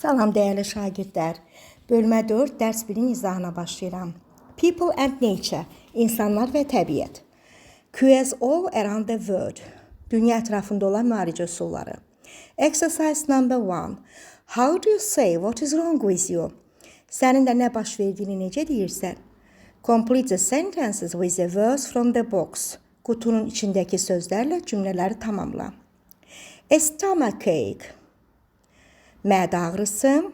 Salam dəyərli şagirdlər. Bölmə 4, dərs 1-in izahına başlayıram. People and nature, insanlar və təbiət. QS all around the world. Dünya ətrafında olan müalicə üsulları. Exercise number 1. How do you say what is wrong with you? Səninlə nə baş verdiyini necə deyirsən? Complete the sentences with a verse from the box. Qutunun içindəki sözlərlə cümlələri tamamla. A stomachache. Mədə ağrısı.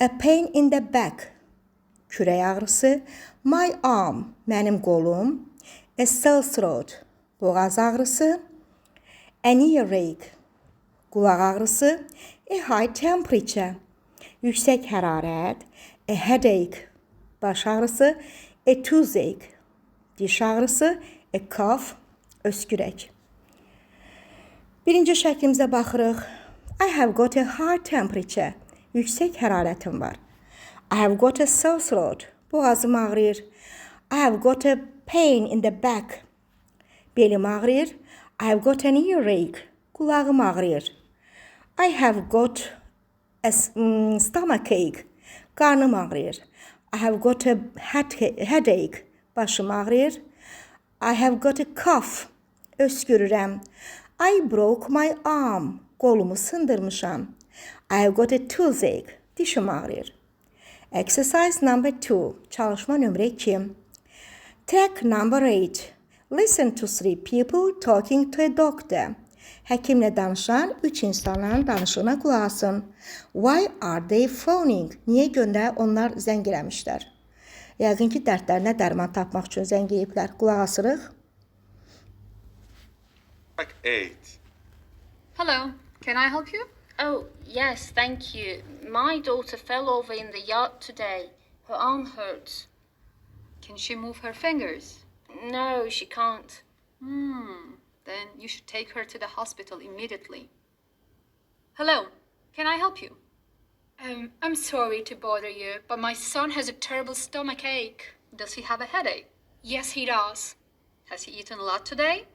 A pain in the back. Kürək ağrısı. My arm. Mənim qolum. A sore throat. Boğaz ağrısı. An earache. Qulaq ağrısı. A high temperature. Yüksək hərarət. A headache. Baş ağrısı. A toothache. Diş ağrısı. A cough. Öskürək. Birinci şəklimizə baxırıq. I have got a high temperature. Yüksək hərarətim var. I have got a sore throat. Boğazım ağrıyır. I have got a pain in the back. Belim ağrıyır. I have got an earache. Qulağım ağrıyır. I have got a mm, stomachache. Qarnım ağrıyır. I have got a head- headache. Başım ağrıyır. I have got a cough. Öskürürəm. I broke my arm. Qolumu sındırmışam. I have got a toothache. Dişim ağrıyır. Exercise number 2. Çalışma nömrə 2. Track number 8. Listen to three people talking to a doctor. Həkimlə danışan üç insanların danışığına qulaq asın. Why are they phoning? Niyə göndə onlar zəng eləmişlər? Yəqin ki, dərdlərinə dərman tapmaq üçün zəng eləyiblər. Qulaq asırıq. Track 8. Hello, can I help you? Oh, yes, thank you. My daughter fell over in the yard today. Her arm hurts. Can she move her fingers? No, she can't. Hmm, then you should take her to the hospital immediately. Hello, can I help you? Um, I'm sorry to bother you, but my son has a terrible stomach ache. Does he have a headache? Yes, he does. Has he eaten a lot today?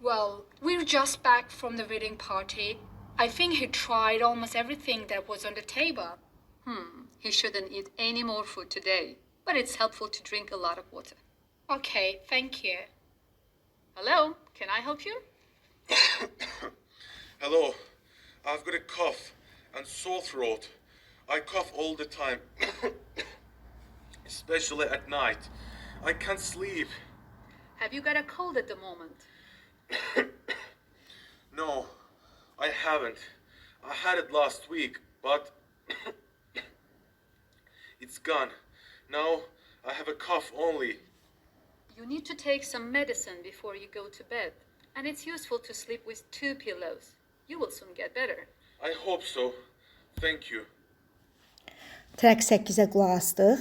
Well, we're just back from the wedding party. I think he tried almost everything that was on the table. Hmm, he shouldn't eat any more food today, but it's helpful to drink a lot of water. Okay, thank you. Hello, can I help you? Hello. I've got a cough and sore throat. I cough all the time, especially at night. I can't sleep. Have you got a cold at the moment? No, I haven't. I had it last week, but it's gone. Now I have a cough only. You need to take some medicine before you go to bed, and it's useful to sleep with two pillows. You will soon get better. I hope so. Thank you. Track 8-ə qulaq astıq.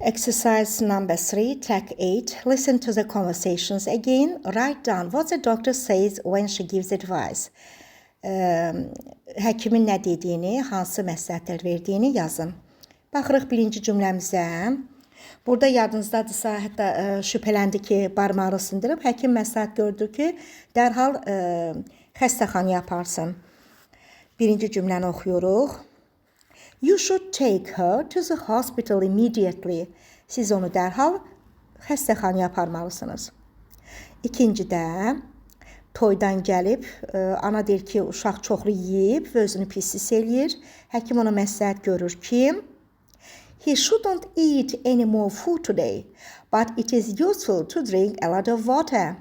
Exercise number 3, track 8. Listen to the conversations again. Write down what the doctor says when she gives advice. Ə, həkimin nə dediyini, hansı məsləhətlər verdiyini yazın. Baxırıq birinci cümləmizə. Burada yadınızdadırsa, hətta ə, şübhələndi ki, barmağını sındırıb, həkim məsləhət gördü ki, dərhal ə, xəstəxanaya aparsın. Birinci cümləni oxuyuruq. You should take her to the hospital immediately. Siz onu dərhal xəstəxanaya aparmalısınız. İkincidə toydan gəlib, ə, ana deyir ki, uşaq çoxlu yeyib və özünü pis hiss eləyir. Həkim ona məsləhət görür ki, He shouldn't eat any more food today, but it is useful to drink a lot of water.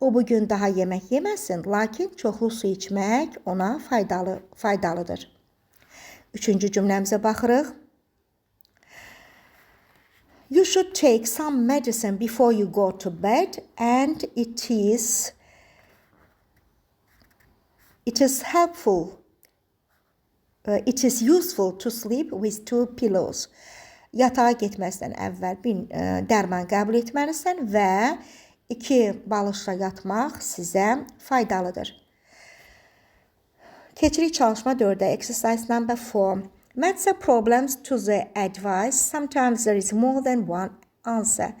O bu gün daha yemək yeməsin, lakin çoxlu su içmək ona faydalı faydalıdır. Üçüncü cümləmizə baxırıq. You should take some medicine before you go to bed and it is it is helpful Uh, it is useful to sleep with two pillows. Yatağa getməzdən əvvəl bir ə, dərman qəbul etməlisən və iki balışla yatmaq sizə faydalıdır. Keçirik çalışma 4-ə. Exercise number 4. Match problems to the advice. Sometimes there is more than one answer.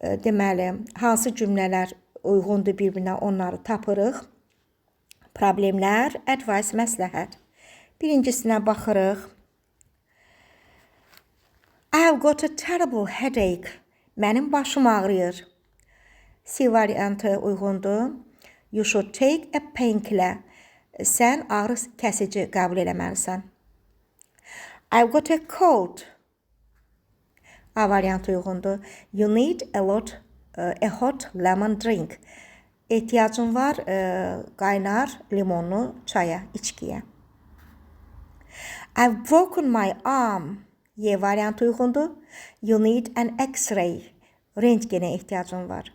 Ə, Deməli, hansı cümlələr uyğundur bir-birinə onları tapırıq. Problemlər, advice, məsləhət. Birincisinə baxırıq. I have got a terrible headache. Mənim başım ağrıyır. C variantı uyğundur. You should take a painkiller. Sən ağrı kəsici qəbul eləməlisən. I've got a cold. A variantı uyğundur. You need a lot uh, a hot lemon drink. Ehtiyacın var uh, qaynar limonlu çaya, içkiyə. I've broken my arm. Y variantı uyğundur. You need an X-ray. Rentgenə ehtiyacın var.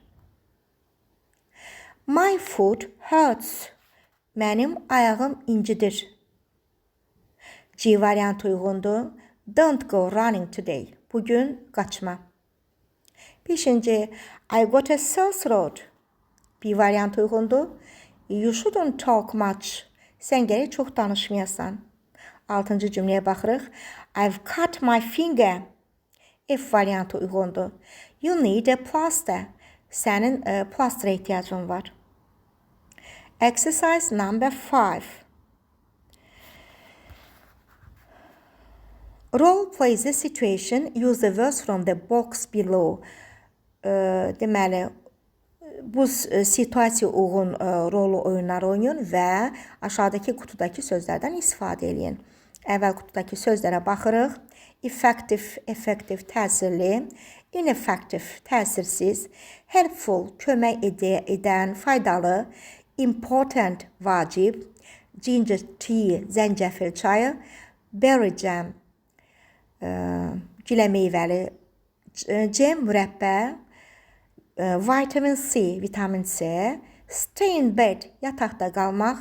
My foot hurts. Mənim ayağım incidir. C variantı uyğundur. Don't go running today. Bugün qaçma. Beşinci, I got a sore throat. B variantı uyğundur. You shouldn't talk much. Sən gərək çox danışmayasan. Altıncı cümləyə baxırıq. I've cut my finger. F variantı uyğundur. You need a plaster. Sənin e, plastera ehtiyacın var. Exercise number 5. Role plays the situation. Use the words from the box below. E, deməli, bu s- situasiyaya uyğun e, rolu oyunlar oynayın və aşağıdakı qutudakı sözlərdən istifadə edin. Əvvəl qutudakı sözlərə baxırıq. Effective, effective, təsirli. Ineffective, təsirsiz. Helpful, kömək edə, edən, faydalı. Important, vacib. Ginger tea, zəncəfil çayı. Berry jam, e, gilə meyvəli. C- Cem, mürəbbə. E, Vitamin C, vitamin C. Stay in bed, yataqda qalmaq.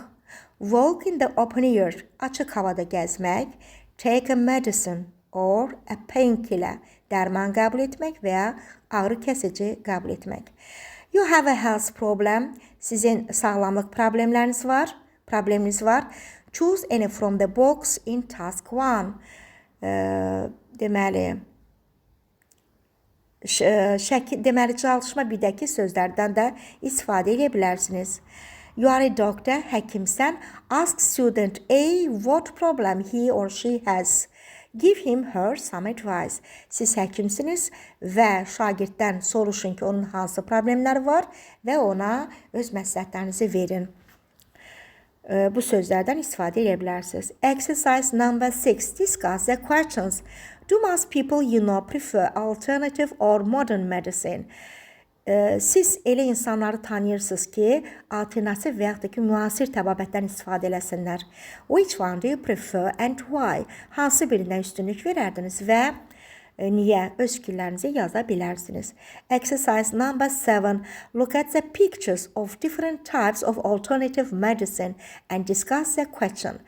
Walk in the open air, açıq havada gəzmək. Take a medicine or a painkiller, dərman qəbul etmək və ya ağrı kəsici qəbul etmək. You have a health problem, sizin sağlamlıq problemləriniz var, probleminiz var. Choose any from the box in task 1. E, deməli, Ş- şəkil deməli çalışma birdəki sözlərdən də istifadə edə bilərsiniz. You are a doctor, həkimsən. Ask student A what problem he or she has. Give him her some advice. Siz həkimsiniz və şagirddən soruşun ki, onun hansı problemləri var və ona öz məsləhətlərinizi verin. E, bu sözlərdən istifadə edə bilərsiniz. Exercise number 6. Discuss the questions. Do most people you know prefer alternative or modern medicine? E, Siz elə insanları tanıyırsınız ki, alternativ və yaxud da ki, müasir təbabətdən istifadə eləsinlər. Which one do you prefer and why? Hansı birindən üstünlük verərdiniz və e, niyə öz fikirlərinizi yaza bilərsiniz. Exercise number 7. Look at the pictures of different types of alternative medicine and discuss the question.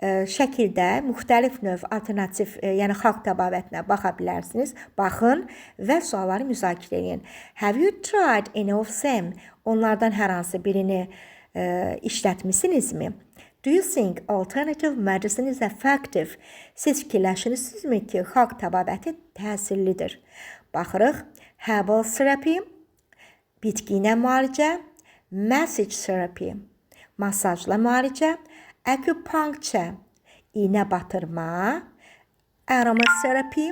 E, Şəkildə müxtəlif növ alternativ, e, yəni xalq təbabətinə baxa bilərsiniz. Baxın və sualları müzakirə edin. Have you tried any of them? Onlardan hər hansı birini e, işlətmisinizmi? Do you think alternative medicine is effective? Siz fikirləşirsinizmi ki, xalq təbabəti təsirlidir? Baxırıq. Herbal therapy, bitki ilə müalicə, massage therapy, masajla müalicə, acupuncture, iynə batırma, aromaterapi,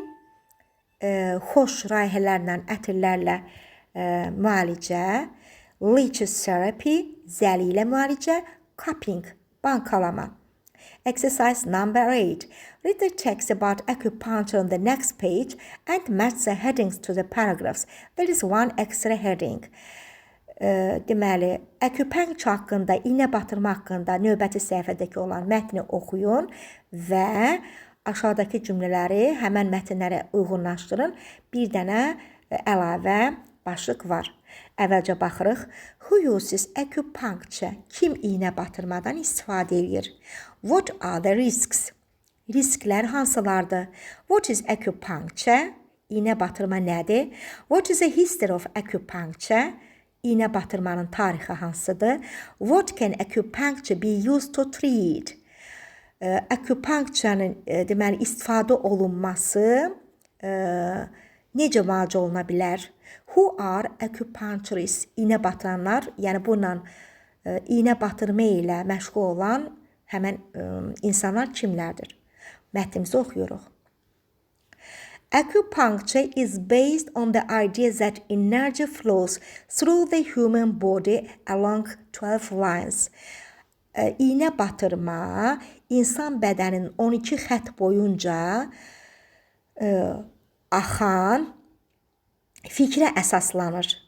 e, xoş rayihələrlə, ətirlərlə e, müalicə, leeches therapy, zəli ilə müalicə, cupping, bankalama. Exercise number 8. Read the text about acupuncture on the next page and match the headings to the paragraphs. There is one extra heading. Deməli, acupuncture haqqında, iynə batırma haqqında növbəti səhifədəki olan mətni oxuyun və aşağıdakı cümlələri həmən mətnlərə uyğunlaşdırın. Bir dənə əlavə başlıq var. Əvvəlcə baxırıq. Who acupuncture? Kim iynə batırmadan istifadə edir? What are the risks? Risklər hansılardır? What is acupuncture? İynə batırma nədir? What is the history of acupuncture? İynə batırmanın tarixi hansıdır? What can acupuncture be used to treat? E, Acupuncture-nın e, deməli istifadə olunması e, necə müalicə oluna bilər? Who are acupuncturists? İynə batıranlar, yəni bununla e, iynə batırma ilə məşğul olan həmin e, insanlar kimlərdir? Mətnimizi oxuyuruq. Acupuncture is based on the idea that energy flows through the human body along 12 lines. E, İğnə batırma insan bədəninin 12 xətt boyunca e, axan fikrə əsaslanır.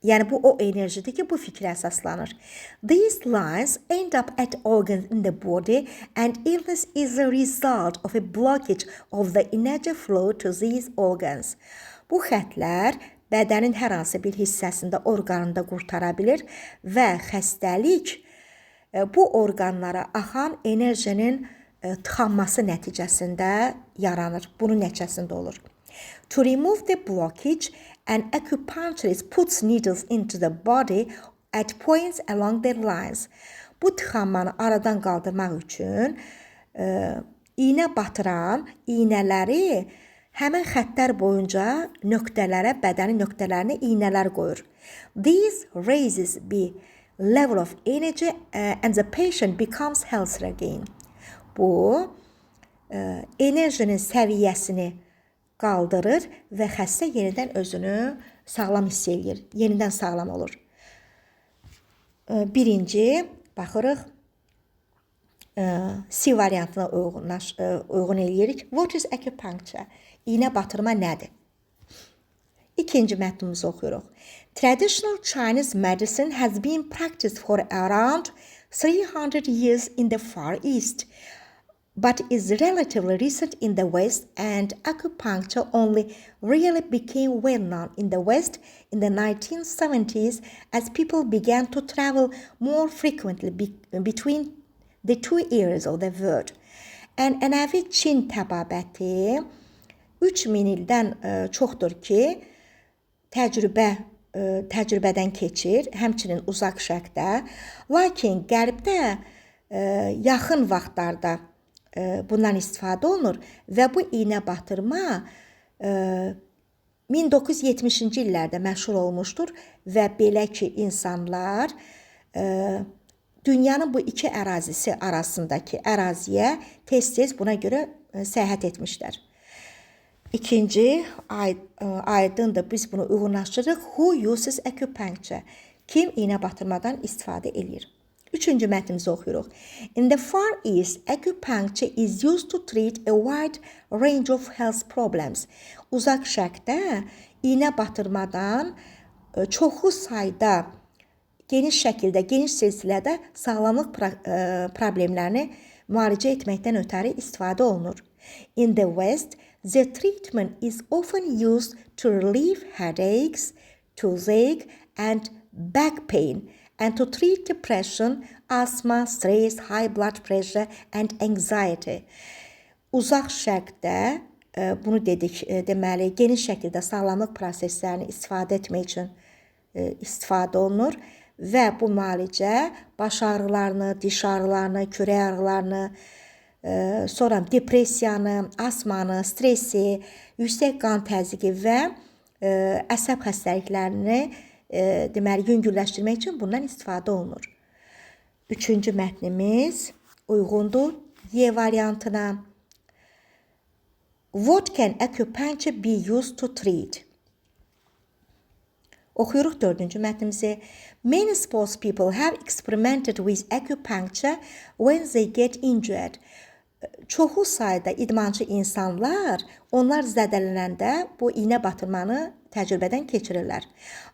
Yəni bu o enerjidir ki, bu fikrə əsaslanır. These lines end up at organs in the body and illness is a result of a blockage of the energy flow to these organs. Bu xəttlər bədənin hər hansı bir hissəsində, orqanında qurtara bilir və xəstəlik e, bu orqanlara axan enerjinin e, tıxanması nəticəsində yaranır. Bunun nəticəsində olur. To remove the blockage, an acupuncturist puts needles into the body at points along the lines. Bu tıxanmanı aradan qaldırmaq üçün e, iynə batıran iynələri həmin xəttlər boyunca nöqtələrə, bədənin nöqtələrinə iynələr qoyur. This raises the level of energy uh, and the patient becomes healthier again. Bu e, enerjinin səviyyəsini qaldırır və xəstə yenidən özünü sağlam hiss eləyir, yenidən sağlam olur. Birinci baxırıq C variantına uyğunlaş uyğun eləyirik. What is acupuncture? İynə batırma nədir? İkinci mətnimizi oxuyuruq. Traditional Chinese medicine has been practiced for around 300 years in the Far East, but is relatively recent in the West, and acupuncture only really became well known in the West in the 1970s as people began to travel more frequently be- between the two areas of the world. Ənənəvi Çin təbabəti 3000 ildən ə, çoxdur ki, təcrübə ə, təcrübədən keçir, həmçinin uzaq şərqdə, lakin qərbdə ə, yaxın vaxtlarda ə, bundan istifadə olunur və bu iynə batırma ə, 1970-ci illərdə məşhur olmuşdur və belə ki, insanlar ə, dünyanın bu iki ərazisi arasındakı əraziyə tez-tez buna görə ə, səyahət etmişlər. İkinci ay, aydındır biz bunu uyğunlaşdırırıq. Who uses acupuncture? Kim iynə batırmadan istifadə eləyir? Üçüncü mətnimizi oxuyuruq. In the Far East, acupuncture is used to treat a wide range of health problems. Uzaq şərqdə iynə batırmadan ə, çoxlu sayda geniş şəkildə, geniş silsilədə sağlamlıq ə, problemlərini müalicə etməkdən ötəri istifadə olunur. In the West, the treatment is often used to relieve headaches, toothache, and back pain, and to treat depression, asthma, stress, high blood pressure, and anxiety. Uzaq şərqdə ə, bunu dedik, ə, deməli, geniş şəkildə sağlamlıq proseslərini istifadə etmək üçün ə, istifadə olunur və bu müalicə baş ağrılarını, diş ağrılarını, kürək ağrılarını, sonra depressiyanı, asmanı, stressi, yüksək qan təzyiqi və əsəb xəstəliklərini ə, deməli yüngülləşdirmək üçün bundan istifadə olunur. Üçüncü mətnimiz uyğundur Y variantına. What can acupuncture be used to treat? Oxuyuruq dördüncü mətnimizi. Many sports people have experimented with acupuncture when they get injured. Çoxu sayda idmançı insanlar onlar zədələnəndə bu iynə batırmanı təcrübədən keçirirlər.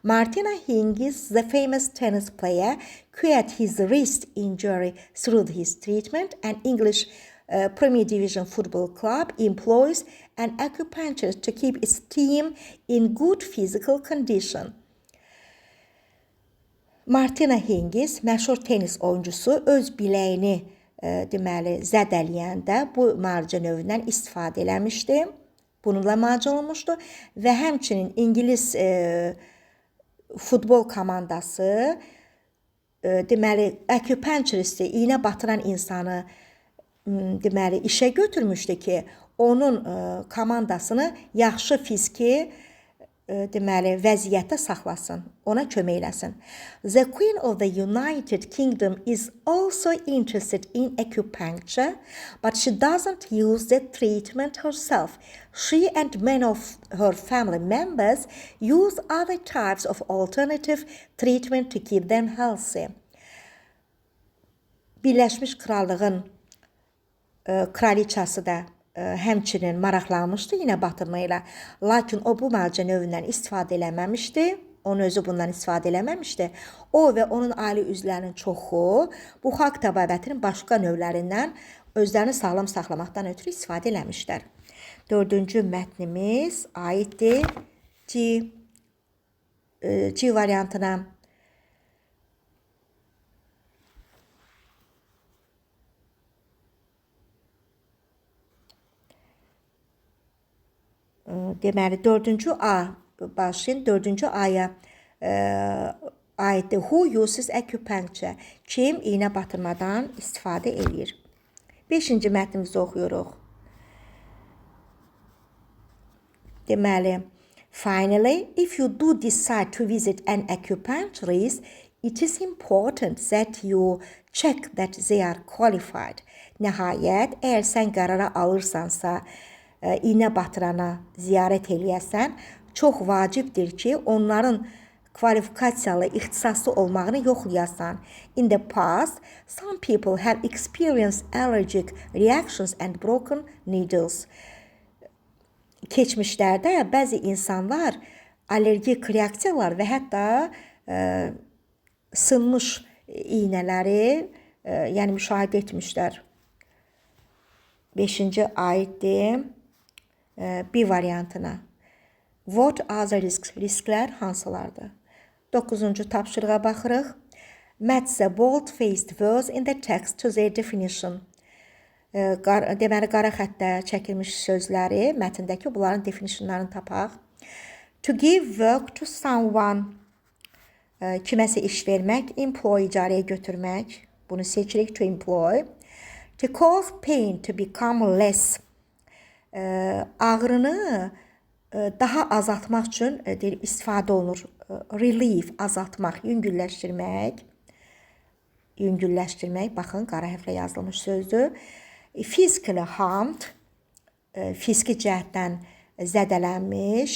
Martina Hingis, the famous tennis player, cured his wrist injury through his treatment and English uh, Premier Division Football Club employs an acupuncturist to keep its team in good physical condition. Martina Hingis məşhur tenis oyuncusu öz biləyini e, deməli zədələyəndə bu müalicə növündən istifadə eləmişdi. Bununla müalicə olunmuşdu və həmçinin İngilis e, futbol komandası e, deməli acupuncturisti, iynə batıran insanı deməli işə götürmüşdü ki, onun e, komandasını yaxşı fiziki e, deməli vəziyyətdə saxlasın, ona kömək eləsin. The Queen of the United Kingdom is also interested in acupuncture, but she doesn't use the treatment herself. She and many of her family members use other types of alternative treatment to keep them healthy. Birləşmiş Krallığın e, kraliçası da həmçinin maraqlanmışdı yenə batırma ilə. Lakin o bu müalicə növündən istifadə eləməmişdi. Onun özü bundan istifadə eləməmişdi. O və onun ailə üzvlərinin çoxu bu xalq təbabətinin başqa növlərindən özlərini sağlam saxlamaqdan ötürü istifadə eləmişlər. Dördüncü mətnimiz aiddir C, e, C variantına. Deməli 4-cü A başlayın 4-cü aya ə, aiddir. Who uses acupuncture? Kim iynə batırmadan istifadə eləyir? 5-ci mətnimizi oxuyuruq. Deməli, finally, if you do decide to visit an acupuncturist, it is important that you check that they are qualified. Nəhayət, əgər sən qərara alırsansa, iynə batırana ziyarət eləyəsən, çox vacibdir ki, onların kvalifikasiyalı, ixtisaslı olmağını yoxlayasan. In the past, some people have experienced allergic reactions and broken needles. Keçmişlərdə bəzi insanlar allergik reaksiyalar və hətta ə, sınmış iynələri, ə, yəni müşahidə etmişlər. 5-ci aiddir e, bir variantına. What are the risks? Risklər hansılardır? 9-cu tapşırığa baxırıq. Match the bold-faced words in the text to their definition. E, deməli qara xəttə çəkilmiş sözləri mətndəki bunların definitionlarını tapaq. To give work to someone e, kiməsə iş vermək, employ icarəyə götürmək. Bunu seçirik to employ. To cause pain to become less. E, ağrını e, daha azaltmaq üçün e, deyir, istifadə olunur. Relief, azaltmaq, yüngülləşdirmək. Yüngülləşdirmək, baxın, qara hərflə yazılmış sözdür. Physically harmed, fiziki cəhətdən zədələnmiş.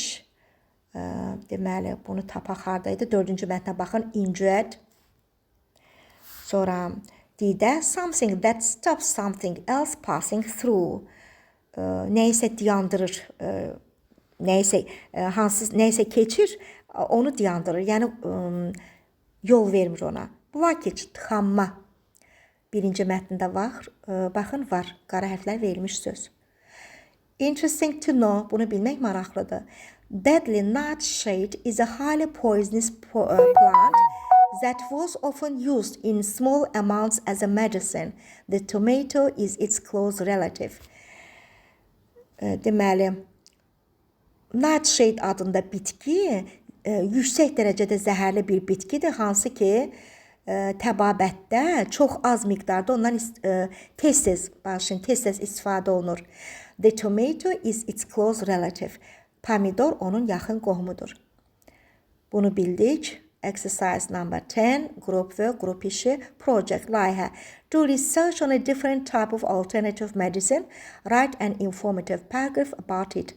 Deməli, bunu tapaq hardaydı? 4-cü mətnə baxın, injured. Sonra Didə something that stops something else passing through. Nəyisə dayandırır, e, nəyisə hansız nəyisə keçir, onu dayandırır. Yəni yol vermir ona. Blockage, tıxanma. Birinci mətndə var, baxın var, qara hərflər verilmiş söz. Interesting to know, bunu bilmək maraqlıdır. Deadly nightshade is a highly poisonous po- plant that was often used in small amounts as a medicine. The tomato is its close relative. E, Deməli, nightshade adında bitki e, yüksək dərəcədə zəhərli bir bitkidir, hansı ki, e, təbabətdə çox az miqdarda ondan e, tez-tez, başın tez-tez istifadə olunur. The tomato is its close relative. Pomidor onun yaxın qohumudur. Bunu bildik. Exercise number 10, qrup və qrup işi, project, layihə. Do research on a different type of alternative medicine. Write an informative paragraph about it.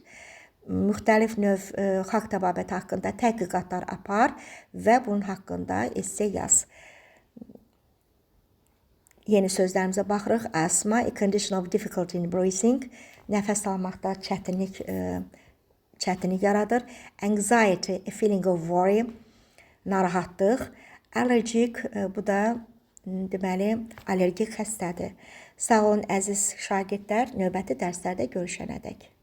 Müxtəlif növ e, xalq təbabəti haqqında tədqiqatlar apar və bunun haqqında esse yaz. Yeni sözlərimizə baxırıq. Asthma, a condition of difficulty in breathing, nəfəs almaqda çətinlik e, çətinlik yaradır. Anxiety, a feeling of worry, narahatlıq. Allergic, e, bu da deməli allergik xəstədir. Sağ olun əziz şagirdlər, növbəti dərslərdə görüşənədək.